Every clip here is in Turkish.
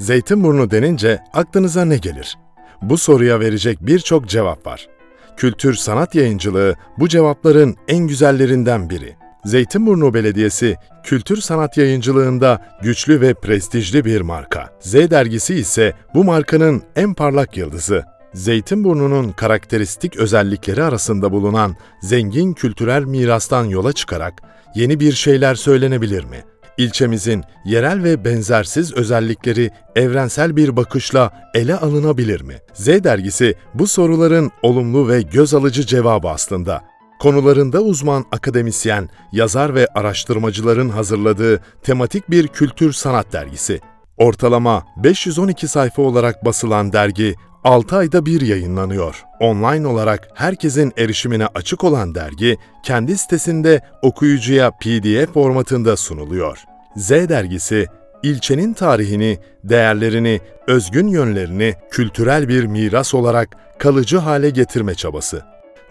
Zeytinburnu denince aklınıza ne gelir? Bu soruya verecek birçok cevap var. Kültür sanat yayıncılığı bu cevapların en güzellerinden biri. Zeytinburnu Belediyesi kültür sanat yayıncılığında güçlü ve prestijli bir marka. Z dergisi ise bu markanın en parlak yıldızı. Zeytinburnu'nun karakteristik özellikleri arasında bulunan zengin kültürel mirastan yola çıkarak yeni bir şeyler söylenebilir mi? İlçemizin yerel ve benzersiz özellikleri evrensel bir bakışla ele alınabilir mi? Z dergisi bu soruların olumlu ve göz alıcı cevabı aslında. Konularında uzman akademisyen, yazar ve araştırmacıların hazırladığı tematik bir kültür sanat dergisi. Ortalama 512 sayfa olarak basılan dergi 6 ayda bir yayınlanıyor. Online olarak herkesin erişimine açık olan dergi, kendi sitesinde okuyucuya PDF formatında sunuluyor. Z dergisi, ilçenin tarihini, değerlerini, özgün yönlerini kültürel bir miras olarak kalıcı hale getirme çabası.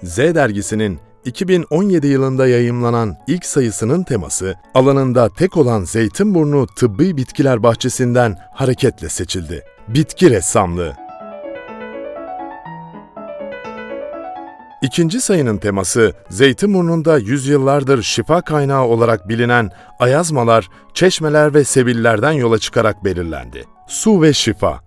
Z dergisinin 2017 yılında yayımlanan ilk sayısının teması, alanında tek olan Zeytinburnu Tıbbi Bitkiler Bahçesi'nden hareketle seçildi. Bitki ressamlığı. İkinci sayının teması, Zeytinburnu'nda yüzyıllardır şifa kaynağı olarak bilinen ayazmalar, çeşmeler ve sebillerden yola çıkarak belirlendi. Su ve şifa.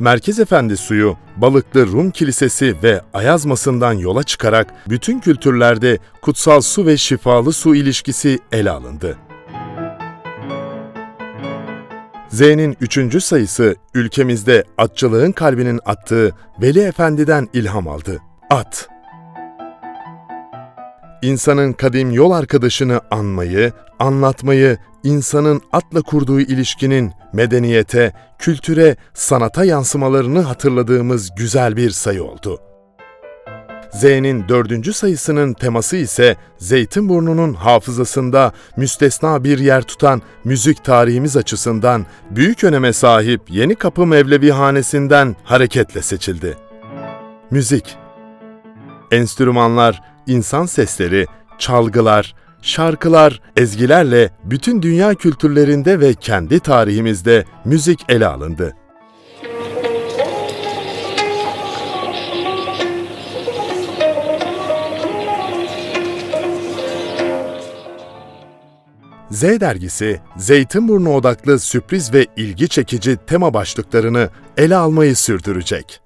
Merkez Efendi suyu, Balıklı Rum Kilisesi ve Ayazması'ndan yola çıkarak bütün kültürlerde kutsal su ve şifalı su ilişkisi ele alındı. Z'nin üçüncü sayısı ülkemizde atçılığın kalbinin attığı Veli Efendi'den ilham aldı. At. İnsanın kadim yol arkadaşını anmayı, anlatmayı, insanın atla kurduğu ilişkinin medeniyete, kültüre, sanata yansımalarını hatırladığımız güzel bir sayı oldu. Z'nin dördüncü sayısının teması ise Zeytinburnu'nun hafızasında müstesna bir yer tutan müzik tarihimiz açısından büyük öneme sahip Yeni Kapı Mevlevi Hanesi'nden hareketle seçildi. Müzik Enstrümanlar, insan sesleri, çalgılar, şarkılar, ezgilerle bütün dünya kültürlerinde ve kendi tarihimizde müzik ele alındı. Z dergisi, Zeytinburnu odaklı sürpriz ve ilgi çekici tema başlıklarını ele almayı sürdürecek.